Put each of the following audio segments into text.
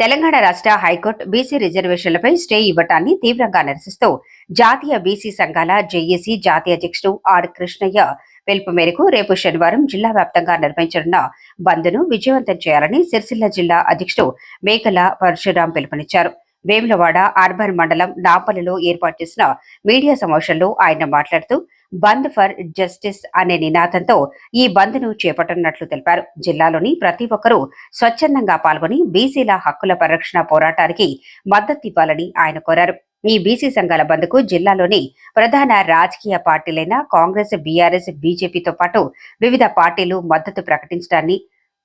తెలంగాణ రాష్ట్ర high court BC రిజర్వేషన్లపై stay ఇవ్వటాన్ని తీవ్రంగా నిరసిస్తూ జాతీయ బీసీ సంఘాల జేఏసీ జాతీయ అధ్యక్షుడు ఆర్ కృష్ణయ్య పిలుపు మేరకు రేపు శనివారం జిల్లా వ్యాప్తంగా నిర్వహించనున్న బంద్ను విజయవంతం చేయాలని సిరిసిల్ల జిల్లా అధ్యక్షుడు మేకల పరశురాం పిలుపునిచ్చారు. వేములవాడ అర్బన్ మండలం నాపల్లిలో ఏర్పాటు చేసిన మీడియా సమావేశంలో ఆయన మాట్లాడుతూ బంద్ ఫర్ జస్టిస్ అనే నినాదంతో ఈ బంద్ను చేపట్టనున్నట్లు తెలిపారు. జిల్లాలోని ప్రతి ఒక్కరూ స్వచ్ఛందంగా పాల్గొని బీసీల హక్కుల పరిరక్షణ పోరాటానికి మద్దతు ఇవ్వాలని ఆయన కోరారు. ఈ బీసీ సంఘాల బంద్కు జిల్లాలోని ప్రధాన రాజకీయ పార్టీలైన కాంగ్రెస్ బీఆర్ఎస్ బీజేపీతో పాటు వివిధ పార్టీలు మద్దతు ప్రకటించడాన్ని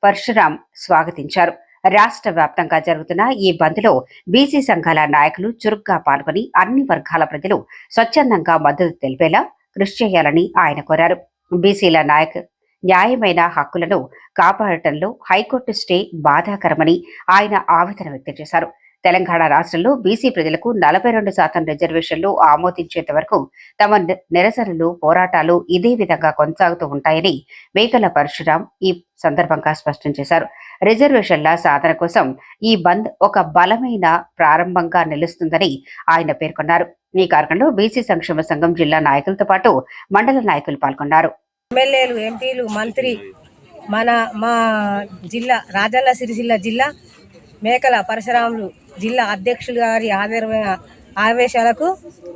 పరశురాం స్వాగతించారు. రాష్ట్ర వ్యాప్తంగా జరుగుతున్న ఈ బంద్లో బీసీ సంఘాల నాయకులు చురుగ్గా పాల్గొని అన్ని వర్గాల ప్రజలు స్వచ్ఛందంగా మద్దతు తెలిపేలా కృషి చేయాలని ఆయన కోరారు. బీసీల నాయక్ న్యాయమైన హక్కులను కాపాడటంలో హైకోర్టు స్టే బాధాకరమని ఆయన ఆవేదన వ్యక్తం చేశారు. తెలంగాణ రాష్ట్రంలో బీసీ ప్రజలకు నలభై రెండు శాతం రిజర్వేషన్లు ఆమోదించేంత వరకు తమ నిరసనలు పోరాటాలు ఇదే విధంగా కొనసాగుతూ ఉంటాయని మేకల పరశురాం ఈ సందర్భంగా స్పష్టం చేశారు. రిజర్వేషన్ల సాధన కోసం ఈ బంద్ ఒక బలమైన ప్రారంభంగా నిలుస్తుందని ఆయన పేర్కొన్నారు. ఈ కార్యక్రమంలో బీసీ సంక్షేమ సంఘం జిల్లా నాయకులతో పాటు మండల నాయకులు పాల్గొన్నారు. ఎమ్మెల్యేలు ఎంపీలు మంత్రి మన మా జిల్లా రాజన్న సిరిసిల్ల జిల్లా మేకల పరశురాములు జిల్లా అధ్యక్షులు గారి ఆధారమైన ఆవేశాలకు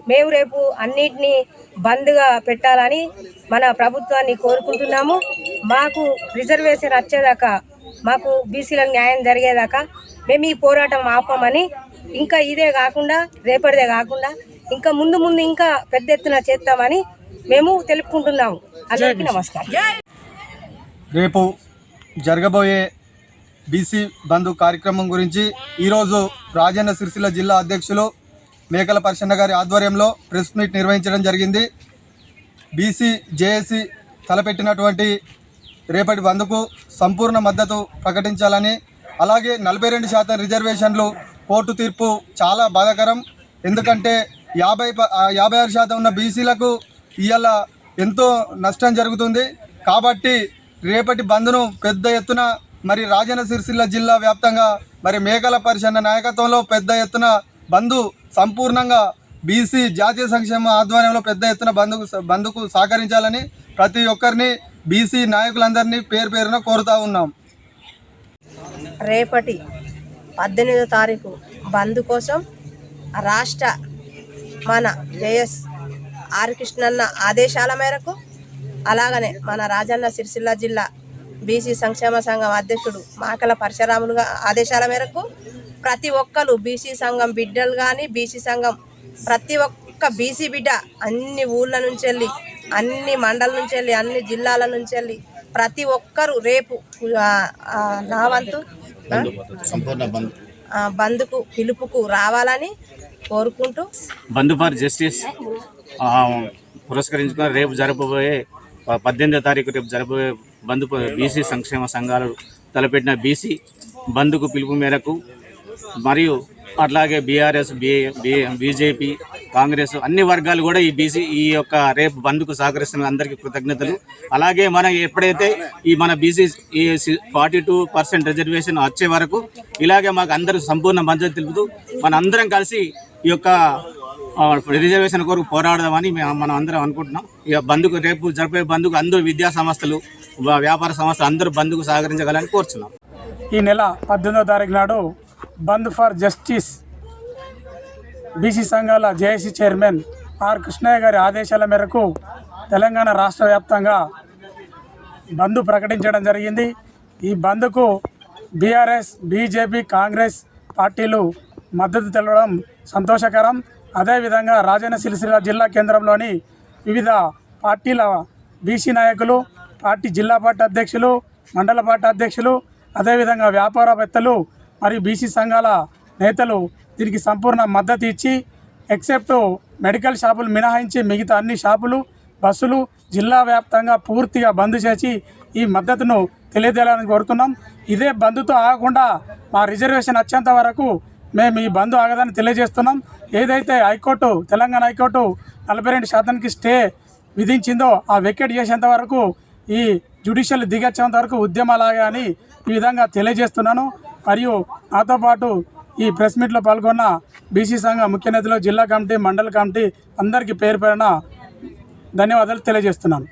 మేము రేపు అన్నిటినీ బంద్గా పెట్టాలని మన ప్రభుత్వాన్ని కోరుకుంటున్నాము. మాకు రిజర్వేషన్ వచ్చేదాకా మాకు బీసీలకు న్యాయం జరిగేదాకా మేము ఈ పోరాటం ఆపమని ఇంకా ఇదే కాకుండా రేపటిదే కాకుండా ఇంకా ముందు ముందు ఇంకా పెద్ద ఎత్తున చేస్తామని మేము తెలుపుకుంటున్నాము. అందరికీ నమస్కారం. రేపు జరగబోయే బీసీ బంధు కార్యక్రమం గురించి ఈరోజు రాజన్న సిరిసిల్ల జిల్లా అధ్యక్షులు మేకల పర్షన్న గారి ఆధ్వర్యంలో ప్రెస్ మీట్ నిర్వహించడం జరిగింది. బీసీ జేఏసీ తలపెట్టినటువంటి రేపటి బంద్కు సంపూర్ణ మద్దతు ప్రకటించాలని అలాగే నలభై రెండు శాతం రిజర్వేషన్లు కోర్టు తీర్పు చాలా బాధాకరం. ఎందుకంటే యాభై ప- యాభై ఆరు శాతం ఉన్న బీసీలకు ఇవాళ ఎంతో నష్టం జరుగుతుంది. కాబట్టి రేపటి బంద్ను పెద్ద ఎత్తున మరి రాజన్న సిరిసిల్ల జిల్లా వ్యాప్తంగా మరి మేకల పరిషన్న నాయకత్వంలో పెద్ద ఎత్తున బంధు సంపూర్ణంగా బీసీ జాతీయ సంక్షేమ ఆధ్వర్యంలో పెద్ద ఎత్తున బంధుకు బంధుకు సహకరించాలని ప్రతి ఒక్కరిని బీసీ నాయకులందరినీ పేరు పేరున కోరుతా ఉన్నాం. రేపటి పద్దెనిమిదో తారీఖు బంద్ కోసం రాష్ట్ర మన జయస్ ఆర్ కృష్ణన్న ఆదేశాల మేరకు అలాగనే మన రాజన్న సిరిసిల్ల జిల్లా బీసీ సంక్షేమ సంఘం అధ్యక్షుడు మాకల పరశురాములు గా- ఆదేశాల మేరకు ప్రతి ఒక్కరు బీసీ సంఘం బిడ్డలు కానీ బీసీ సంఘం ప్రతి ఒక్క బీసీ బిడ్డ అన్ని ఊళ్ళ నుంచి వెళ్ళి అన్ని మండల నుంచి వెళ్ళి అన్ని జిల్లాల నుంచి వెళ్ళి ప్రతి ఒక్కరు రేపు నా వంతు బంద్కు పిలుపుకు రావాలని కోరుకుంటూ బంధు ఫర్ జస్టిస్ పురస్కరించుకుని రేపు జరపబోయే పద్దెనిమిదో తారీఖు రేపు జరపబోయే బంధు బీసీ సంక్షేమ సంఘాలు తలపెట్టిన బీసీ బంద్కు పిలుపు మేరకు మరియు అట్లాగే బీఆర్ఎస్ బీజేపీ కాంగ్రెస్ అన్ని వర్గాలు కూడా ఈ బీసీ ఈ యొక్క రేపు బంద్కు సహకరిస్తున్న అందరికీ కృతజ్ఞతలు. అలాగే మనం ఎప్పుడైతే ఈ మన బీసీ ఈ ఫార్టీ టూ పర్సెంట్ రిజర్వేషన్ వచ్చే వరకు ఇలాగే మాకు అందరూ సంపూర్ణ మద్దతు తెలుపుతూ మన అందరం కలిసి ఈ యొక్క రిజర్వేషన్ కొరకు పోరాడదామని మేము మనం అందరం అనుకుంటున్నాం. ఇక బంధుకు రేపు జరిపే బంధుకు అందరూ విద్యా సంస్థలు వ్యాపార సంస్థలు అందరూ బంధుకు సహకరించగలని కోరుచున్నాం. ఈ నెల పద్దెనిమిదో తారీఖు నాడు బంద్ ఫర్ జస్టిస్ బీసీ సంఘాల జేఏసీ చైర్మన్ ఆర్ కృష్ణయ్య గారి ఆదేశాల మేరకు తెలంగాణ రాష్ట్ర వ్యాప్తంగా బంద్ ప్రకటించడం జరిగింది. ఈ బంద్కు బీఆర్ఎస్ బీజేపీ కాంగ్రెస్ పార్టీలు మద్దతు తెలవడం సంతోషకరం. అదేవిధంగా రాజన్న సిరిసిల్ల జిల్లా కేంద్రంలోని వివిధ పార్టీల బీసీ నాయకులు పార్టీ జిల్లా పార్టీ అధ్యక్షులు మండల పార్టీ అధ్యక్షులు అదేవిధంగా వ్యాపారవేత్తలు మరియు బీసీ సంఘాల నేతలు దీనికి సంపూర్ణ మద్దతు ఇచ్చి ఎక్సెప్ట్ మెడికల్ షాపులు మినహాయించి మిగతా అన్ని షాపులు బస్సులు జిల్లా వ్యాప్తంగా పూర్తిగా బంద్ చేసి ఈ మద్దతును తెలియజేయాలని కోరుతున్నాం. ఇదే బంద్తో ఆగకుండా మా రిజర్వేషన్ వచ్చేంత వరకు మేము ఈ బంద్ ఆగదని తెలియజేస్తున్నాం. ఏదైతే హైకోర్టు తెలంగాణ హైకోర్టు నలభై రెండు శాతానికి స్టే విధించిందో ఆ వెకెట్ చేసేంత వరకు ఈ జ్యుడిషియల్ దిగొచ్చేంత వరకు ఉద్యమాలాగా అని ఈ విధంగా తెలియజేస్తున్నాను. మరియు నాతో పాటు ఈ ప్రెస్ మీట్లో పాల్గొన్న బీసీ సంఘ ముఖ్య నేతలు జిల్లా కమిటీ మండల కమిటీ అందరికీ పేరు పేరున ధన్యవాదాలు తెలియజేస్తున్నాను.